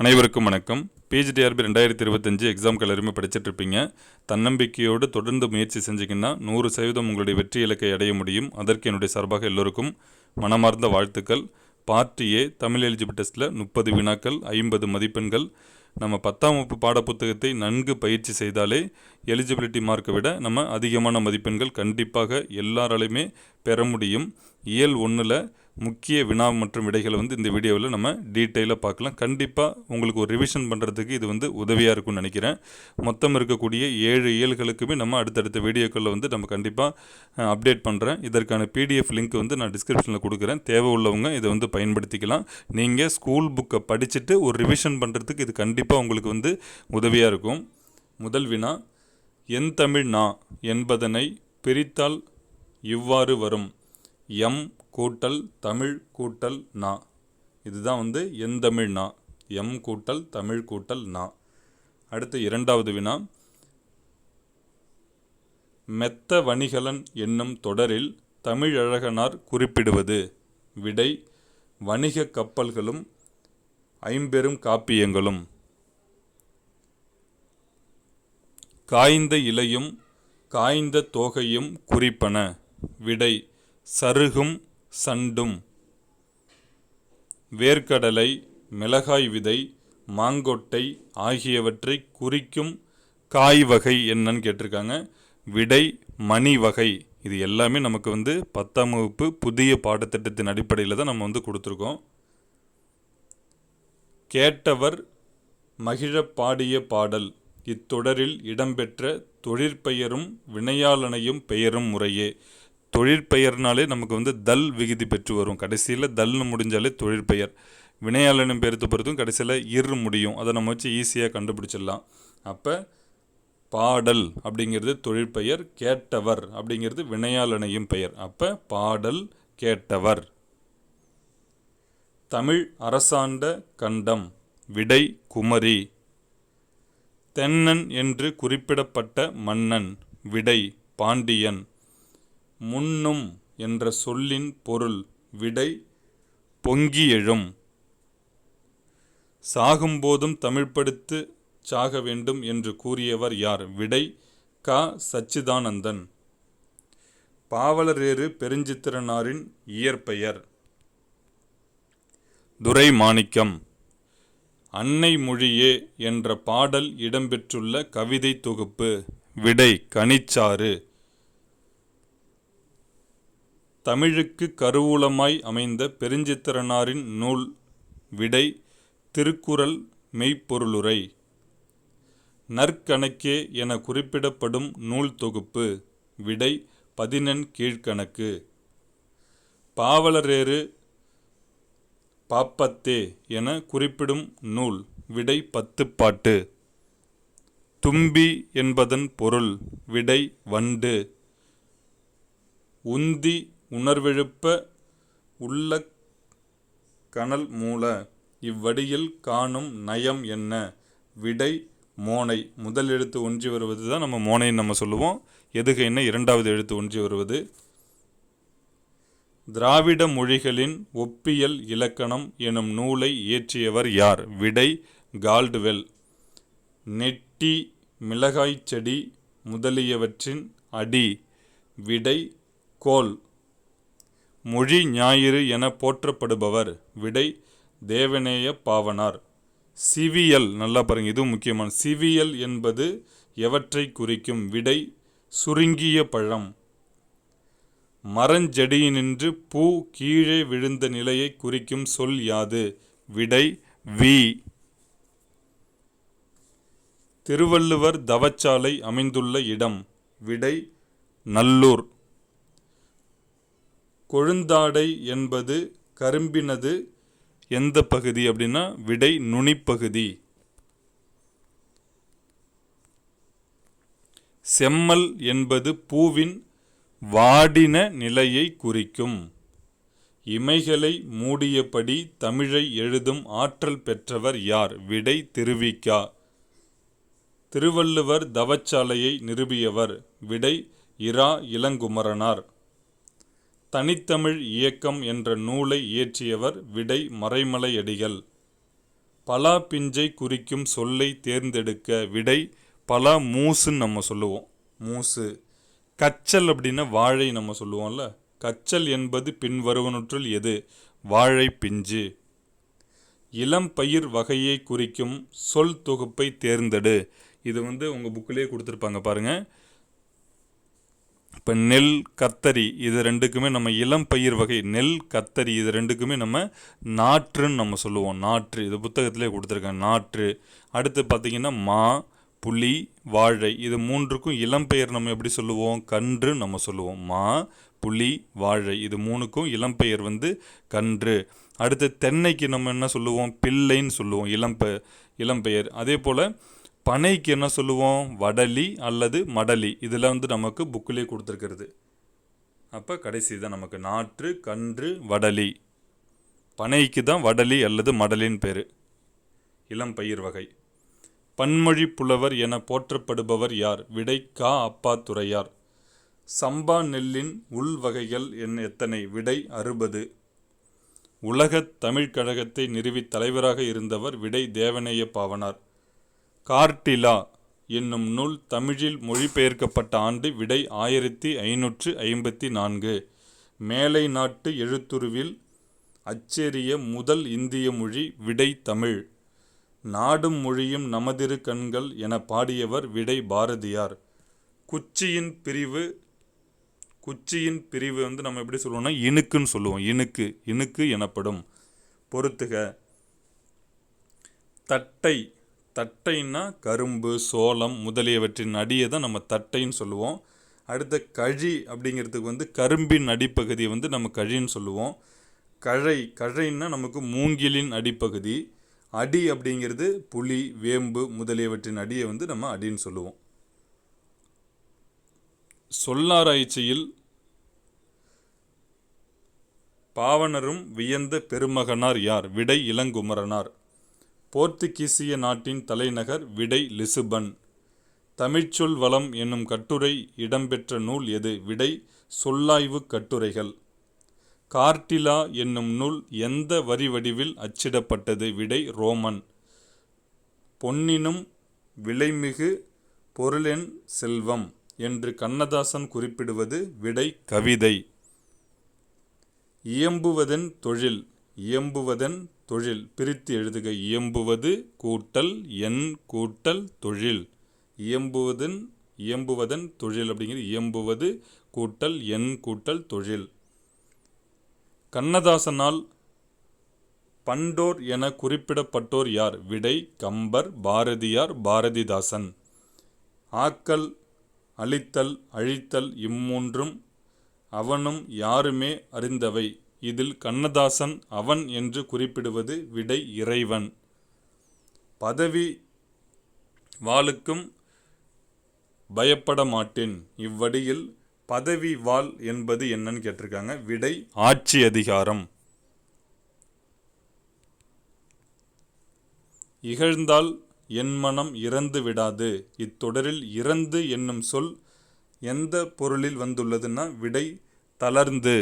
அனைவருக்கும் வணக்கம். பிஜிடிஆர்பி ரெண்டாயிரத்தி இருபத்தஞ்சு எக்ஸாம்கள் எல்லாருமே படிச்சுட்டு இருப்பீங்க தன்னம்பிக்கையோடு தொடர்ந்து முயற்சி செஞ்சிங்கன்னா நூறு சதவீதம் உங்களுடைய வெற்றி இலக்கை அடைய முடியும். அதற்கு என்னுடைய சார்பாக எல்லோருக்கும் மனமார்ந்த வாழ்த்துக்கள். பார்ட் ஏ தமிழ் எலிஜிபிள் டெஸ்ட்டில் முப்பது வினாக்கள் ஐம்பது மதிப்பெண்கள். நம்ம பத்தாம் வகுப்பு பாடப்புத்தகத்தை நன்கு பயிற்சி செய்தாலே எலிஜிபிலிட்டி மார்க்கை விட நம்ம அதிகமான மதிப்பெண்கள் கண்டிப்பாக எல்லாராலையுமே பெற முடியும். இயல் ஒன்றில் முக்கிய வினா மற்றும் விடைகளை வந்து இந்த வீடியோவில் நம்ம டீட்டெயிலாக பார்க்கலாம். கண்டிப்பாக உங்களுக்கு ஒரு ரிவிஷன் பண்ணுறதுக்கு இது வந்து உதவியாக இருக்கும்னு நினைக்கிறேன். மொத்தம் இருக்கக்கூடிய ஏழு இயல்களுக்குமே நம்ம அடுத்தடுத்த வீடியோக்களில் வந்து நம்ம கண்டிப்பாக அப்டேட் பண்ணுறேன் இதற்கான பிடிஎஃப் லிங்க் வந்து நான் டிஸ்கிரிப்ஷனில் கொடுக்குறேன். தேவை உள்ளவங்க இதை வந்து பயன்படுத்திக்கலாம். நீங்கள் ஸ்கூல் புக்கை படிச்சுட்டு ஒரு ரிவிஷன் பண்ணுறதுக்கு இது கண்டிப்பாக உங்களுக்கு வந்து உதவியாக இருக்கும். முதல் வினா என் தமிழ் நா என்பதனை பிரித்தால் இவ்வாறு வரும். எம் கூட்டல் தமிழ் கூட்டல் நா. இதுதான் வந்து எந்தமிழ் நா. எம் கூட்டல் தமிழ் கூட்டல் நா. அடுத்து இரண்டாவது வினா. மெத்த வணிகலன் என்னும் தொடரில் தமிழழகனார் குறிப்பிடுவது. விடை வணிக கப்பல்களும் ஐம்பெரும் காப்பியங்களும். காய்ந்த இலையும் காய்ந்த தோகையும் குறிப்பன. விடை சருகும் சண்டும். வேர்க்கடலை மிளகாய் விதை மாங்கொட்டை ஆகியவற்றை குறிக்கும் காய் வகை என்னன்னு கேட்டிருக்காங்க. விடை மணி வகை. இது எல்லாமே நமக்கு வந்து பத்தாம் வகுப்பு புதிய பாடத்திட்டத்தின் அடிப்படையில் தான் நம்ம வந்து கொடுத்துருக்கோம். கேட்டவர் மகிழ பாடிய பாடல். இத்தொடரில் இடம்பெற்ற தொழிற்பெயரும் வினையாளனையும் பெயரும் முறையே. தொழிற்பெயர்னாலே நமக்கு வந்து தல் விகுதி பெற்று வரும். கடைசியில் தல்னு முடிஞ்சாலே தொழிற்பெயர். வினையாளனும் பெருத்து பொறுத்தும் கடைசியில் இர் முடியும். அதை நம்ம வச்சு ஈஸியாக கண்டுபிடிச்சிடலாம். அப்போ பாடல் அப்படிங்கிறது தொழிற்பெயர் கேட்டவர் அப்படிங்கிறது வினையாளனையும் பெயர். அப்போ பாடல் கேட்டவர். தமிழ் அரசாண்ட கண்டம் விடை குமரி. தென்னன் என்று குறிப்பிடப்பட்ட மன்னன் விடை பாண்டியன். முன்னும் என்ற சொல்லின் பொருள் விடை பொங்கி எழும் சாகும்போதும் தமிழ்படுத்து சாக வேண்டும் என்று கூறியவர் யார்? விடை க. சச்சிதானந்தன். பாவலரேறு பெருஞ்சித்திரனாரின் இயற்பெயர். துரை மாணிக்கம் அன்னை மொழியே என்ற பாடல் இடம்பெற்றுள்ள கவிதை தொகுப்பு. விடை கனிச்சாறு. தமிழுக்கு கருவூலமாய் அமைந்த பெருஞ்சித்திரனாரின் நூல் விடை திருக்குறள் மெய்ப்பொருளுரை. நற்கணக்கே என குறிப்பிடப்படும் நூல் தொகுப்பு விடை பதினெண் கீழ்கணக்கு. பாவலரேறு பாப்பத்தே என குறிப்பிடும் நூல் விடை பத்துப்பாட்டு தும்பி என்பதன் பொருள் விடை வண்டு. உந்தி உணர்வெழுப்ப உள்ள கனல் மூல இவ்வடியில் காணும் நயம் என்ன? விடை மோனை. முதல் எழுத்து ஒன்றி வருவது தான் நம்ம மோனைன்னு நம்ம சொல்லுவோம். எதுகைன்னா இரண்டாவது எழுத்து ஒன்றி வருவது. திராவிட மொழிகளின் ஒப்பியல் இலக்கணம் எனும் நூலை இயற்றியவர் யார்? விடை கால்டுவெல். நெட்டி மிளகாய்ச்செடி முதலியவற்றின் அடி. விடை கோல். மொழி ஞாயிறு என போற்றப்படுபவர் விடை தேவநேய பாவனார். சிவியல் நல்லா பாருங்க இதுவும் முக்கியமான சிவியல் என்பது எவற்றை குறிக்கும் விடை? சுருங்கிய பழம். மரஞ்செடியினின்று பூ கீழே விழுந்த நிலையை குறிக்கும் சொல் யாது? விடை வி. திருவள்ளுவர் தவச்சாலை அமைந்துள்ள இடம். விடை நல்லூர். கொழுந்தாடை என்பது கரும்பினது எந்த பகுதி அப்படின்னா விடை நுனிப்பகுதி. செம்மல் என்பது பூவின் வாடின நிலையை குறிக்கும். இமைகளை மூடியபடி தமிழை எழுதும் ஆற்றல் பெற்றவர் யார்? விடை திருவிக்கா. திருவள்ளுவர் தவச்சாலையை நிறுவியவர். விடை இரா இளங்குமரனார். தனித்தமிழ் இயக்கம் என்ற நூலை இயற்றியவர் விடை மறைமலையடிகள். பலா பிஞ்சை குறிக்கும் சொல்லை தேர்ந்தெடுக்க விடை பலா மூசுன்னு நம்ம சொல்லுவோம். மூசு. கச்சல் அப்படின்னா வாழை நம்ம சொல்லுவோம்ல. கச்சல் என்பது பின்வருவனுற்றுள் எது? வாழை பிஞ்சு. இளம் பயிர் வகையை குறிக்கும் சொல் தொகுப்பை தேர்ந்தெடு. இது வந்து உங்கள் புக்கிலே கொடுத்துருப்பாங்க பாருங்கள் இப்போ நெல் கத்தரி இது ரெண்டுக்குமே நம்ம இளம் பயிர் வகை. நெல் கத்தரி இது ரெண்டுக்குமே நம்ம நாற்றுன்னு நம்ம சொல்லுவோம். நாற்று. இது புத்தகத்திலே கொடுத்துருக்காங்க. நாற்று. அடுத்து பார்த்திங்கன்னா மா புளி வாழை. இது மூன்றுக்கும் இளம் பெயர் நம்ம எப்படி சொல்லுவோம்? கன்று நம்ம சொல்லுவோம். மா புளி வாழை. இது மூணுக்கும் இளம்பெயர் வந்து கன்று. அடுத்து தென்னைக்கு நம்ம என்ன சொல்லுவோம்? பிள்ளைன்னு சொல்லுவோம். இளம்ப இளம்பெயர் அதே போல் பனைக்கு என்ன சொல்லுவோம்? வடலி அல்லது மடலி. இதில் வந்து நமக்கு புக்கிலே கொடுத்துருக்கிறது. அப்போ கடைசி தான் நமக்கு நாற்று கன்று வடலி. பனைக்கு தான் வடலி அல்லது மடலின் பேர். இளம் பயிர் வகை. பன்மொழி புலவர் என போற்றப்படுபவர் யார்? விடை கா அப்பா துறையார். சம்பா நெல்லின் உள் வகைகள் என் எத்தனை? விடை அறுபது. உலகத் தமிழ்க் கழகத்தை நிறுவி தலைவராக இருந்தவர் விடை தேவநேய பாவனார். கார்டிலா என்னும் நூல் தமிழில் மொழிபெயர்க்கப்பட்ட ஆண்டு விடை ஆயிரத்தி ஐநூற்று ஐம்பத்தி நான்கு. மேலை நாட்டு எழுத்துருவில் அச்சேரிய முதல் இந்திய மொழி விடை தமிழ். நாடும் மொழியும் நமதிரு கண்கள் என பாடியவர் விடை பாரதியார். குச்சியின் பிரிவு குச்சியின் பிரிவு வந்து நம்ம எப்படி சொல்லுவோம்னா இணுக்குன்னு சொல்லுவோம். இணுக்கு இணுக்கு எனப்படும். பொறுத்துக தட்டை தட்டைன்னா கரும்பு சோளம் முதலியவற்றின் அடியை தான் நம்ம தட்டைன்னு சொல்லுவோம். அடுத்த கழி அப்படிங்கிறதுக்கு வந்து கரும்பின் அடிப்பகுதியை வந்து நம்ம கழின்னு சொல்லுவோம். கழை கழைன்னா நமக்கு மூங்கிலின் அடிப்பகுதி. அடி அப்படிங்கிறது புலி வேம்பு முதலியவற்றின் அடியை வந்து நம்ம அடின்னு சொல்லுவோம். சொல்லாராய்ச்சியில் பாவனரும் வியந்த பெருமகனார் யார்? விடை இளங்குமரனார். போர்த்துகீசிய நாட்டின் தலைநகர் விடை லிசுபன். தமிழ்ச்சொல் வளம் என்னும் கட்டுரை இடம்பெற்ற நூல் எது? விடை சொல்லாய்வு கட்டுரைகள். கார்டிலா என்னும் நூல் எந்த வரி வடிவில் அச்சிடப்பட்டது? விடை ரோமன். பொன்னினும் விலைமிகு பொருளென் செல்வம் என்று கண்ணதாசன் குறிப்பிடுவது விடை கவிதை. இயம்புவதன் தொழில் இயம்புவதன் தொழில் பிரித்து எழுதுக. இயம்புவது கூட்டல் எண் கூட்டல் தொழில். இயம்புவதன் இயம்புவதன் தொழில் அப்படிங்கிறது இயம்புவது கூட்டல் எண் கூட்டல் தொழில். கண்ணதாசனால் பண்டோர் என குறிப்பிடப்பட்டோர் யார்? விடை கம்பர் பாரதியார் பாரதிதாசன். ஆக்கல் அழித்தல் அழித்தல் இம்மூன்றும் அவனும் யாருமே அறிந்தவை. இதில் கண்ணதாசன் அவன் என்று குறிப்பிடுவது விடை இறைவன். பதவி வாளுக்கும் பயப்பட மாட்டேன் இவ்வடியில் பதவி வாள் என்பது என்னன்னு கேட்டிருக்காங்க. விடை ஆட்சி அதிகாரம். இகழ்ந்தால் என் மனம் இறந்து விடாது. இத்தொடரில் இறந்து என்னும் சொல் எந்த பொருளில் வந்துள்ளதுன்னா விடை தளர்ந்து.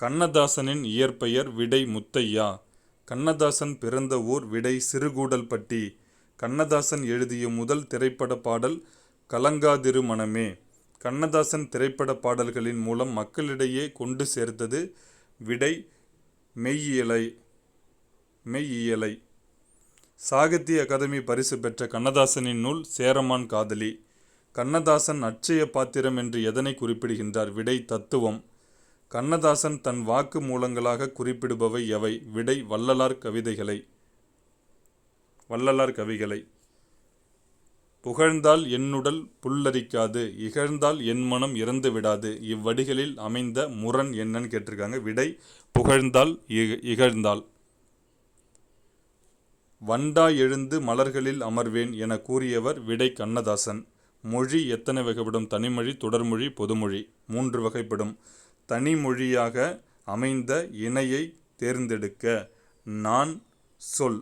கண்ணதாசனின் இயற்பெயர் விடை முத்தையா. கண்ணதாசன் பிறந்த ஊர் விடை சிறுகூடல்பட்டி. கண்ணதாசன் எழுதிய முதல் திரைப்பட பாடல் கலங்காதிரு மனமே கண்ணதாசன் திரைப்பட பாடல்களின் மூலம் மக்களிடையே கொண்டு சேர்த்தது விடை மெய்யியலை மெய்யியலை சாகித்ய அகாதமி பரிசு பெற்ற கண்ணதாசனின் நூல் சேரமான் காதலி. கண்ணதாசன் அட்சய பாத்திரம் என்று எதனை குறிப்பிடுகின்றார்? விடை தத்துவம். கண்ணதாசன் தன் வாக்கு மூலங்களாக குறிப்பிடுபவை எவை? விடை வள்ளலார் கவிதைகளை. வள்ளலார் கவிகளை. புகழ்ந்தால் என்னுடல் புல்லரிக்காது இகழ்ந்தால் என் மனம் இறந்து விடாது. இவ்வடிகளில் அமைந்த முரண் என்னன்னு கேட்டிருக்காங்க. விடை புகழ்ந்தால் இகழ்ந்தால். வண்டா எழுந்து மலர்களில் அமர்வேன் என கூறியவர் விடை கண்ணதாசன். மொழி எத்தனை வகைப்படும்? தனிமொழி தொடர்மொழி பொதுமொழி. மூன்று வகைப்படும். தனிமொழியாக அமைந்த இணையை தேர்ந்தெடுக்க நான் சொல்.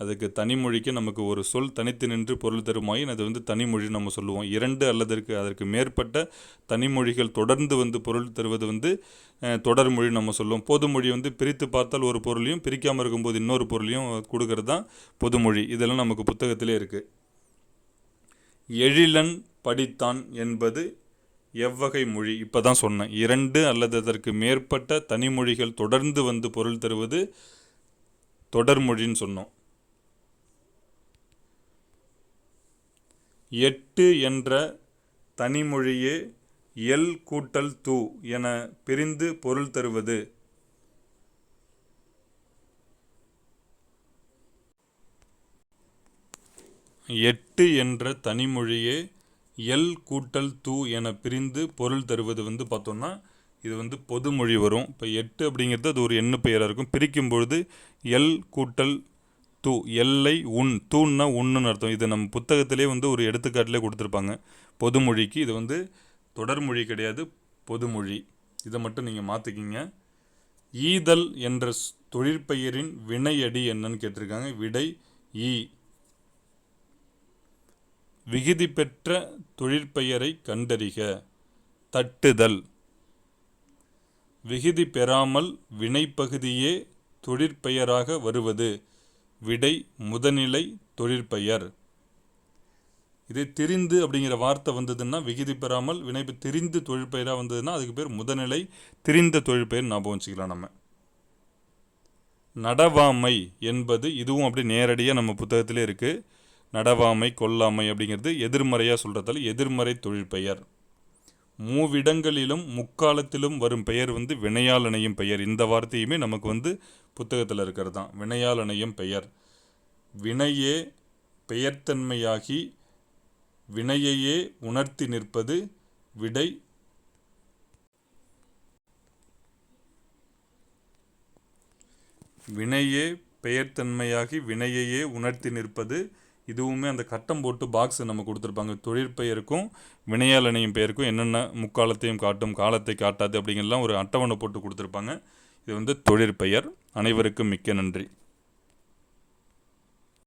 அதுக்கு தனிமொழிக்கு நமக்கு ஒரு சொல் தனித்து நின்று பொருள் தருமாயின் அது வந்து தனிமொழி நம்ம சொல்லுவோம். இரண்டு அல்லதற்கு அதற்கு மேற்பட்ட தனிமொழிகள் தொடர்ந்து வந்து பொருள் தருவது வந்து தொடர்மொழி நம்ம சொல்லுவோம். பொதுமொழி வந்து பிரித்து பார்த்தால் ஒரு பொருளையும் பிரிக்காமல் இருக்கும்போது இன்னொரு பொருளையும் கொடுக்கறது தான் பொதுமொழி இதெல்லாம் நமக்கு புத்தகத்திலே இருக்குது எழிலன் படித்தான் என்பது எவ்வகை மொழி? இப்போ தான் சொன்னேன். இரண்டு அல்லது அதற்கு மேற்பட்ட தனிமொழிகள் தொடர்ந்து வந்து பொருள் தருவது தொடர்மொழின்னு சொன்னோம். எட்டு என்ற தனிமொழியே எல் கூட்டல் தூ என பிரிந்து பொருள் தருவது. எட்டு என்ற தனிமொழியே எல் கூட்டல் தூ என பிரிந்து பொருள் தருவது வந்து பார்த்தோம்னா இது வந்து பொதுமொழி வரும். இப்போ எட்டு அப்படிங்கிறது அது ஒரு எண்ணு பெயராக இருக்கும். பிரிக்கும் பொழுது எல் கூட்டல் தூ எல்லை உன் தூன்னா உண்ணுன்னு அர்த்தம். இது நம்ம புத்தகத்திலே வந்து ஒரு எடுத்துக்காட்டிலே கொடுத்துருப்பாங்க. பொதுமொழிக்கு இது வந்து தொடர்மொழி கிடையாது பொதுமொழி. இதை மட்டும் நீங்கள் மாற்றிக்கிங்க ஈதல் என்ற ஸ்- தொழிற்பெயரின் வினையடி என்னன்னு கேட்டிருக்காங்க. விடை ஈ விகுதி பெற்ற தொழிற்பெயரை கண்டறிக. தட்டுதல். விகுதி பெறாமல் வினைப்பகுதியே தொழிற்பெயராக வருவது. விடை முதநிலை தொழிற்பெயர். இதை திரிந்து அப்படிங்கிற வார்த்தை வந்ததுன்னா விகுதி பெறாமல் வினைப்பு திரிந்து தொழிற்பெயராக வந்ததுன்னா அதுக்கு பேர் முதநிலை திரிந்த தொழிற்பெயர் ஞாபகம் வச்சுக்கலாம் நம்ம. நடவாமை என்பது இதுவும் அப்படி நேரடியாக நம்ம புத்தகத்திலே இருக்குது நடவாமை கொல்லாமை அப்படிங்கிறது எதிர்மறையாக சொல்கிறதால எதிர்மறை தொழில் பெயர். மூவிடங்களிலும் முக்காலத்திலும் வரும் பெயர் வந்து வினையால் இணையும் பெயர். இந்த வார்த்தையுமே நமக்கு வந்து புத்தகத்தில் இருக்கிறது தான் வினையால் இணையும் பெயர். வினையே பெயர்த்தன்மையாகி வினையையே உணர்த்தி நிற்பது விடை வினையே பெயர்த்தன்மையாகி வினையையே உணர்த்தி நிற்பது இதுவுமே அந்த கட்டம் போட்டு பாக்ஸ் நம்ம கொடுத்துருப்பாங்க. தொழிற்பெயருக்கும் வினையாளனையும் பெயருக்கும் என்னென்ன முக்காலத்தையும் காட்டும் காலத்தை காட்டாது அப்படிங்கலாம் ஒரு அட்டவணை போட்டு கொடுத்துருப்பாங்க. இது வந்து தொழிற்பெயர். அனைவருக்கும் மிக்க நன்றி.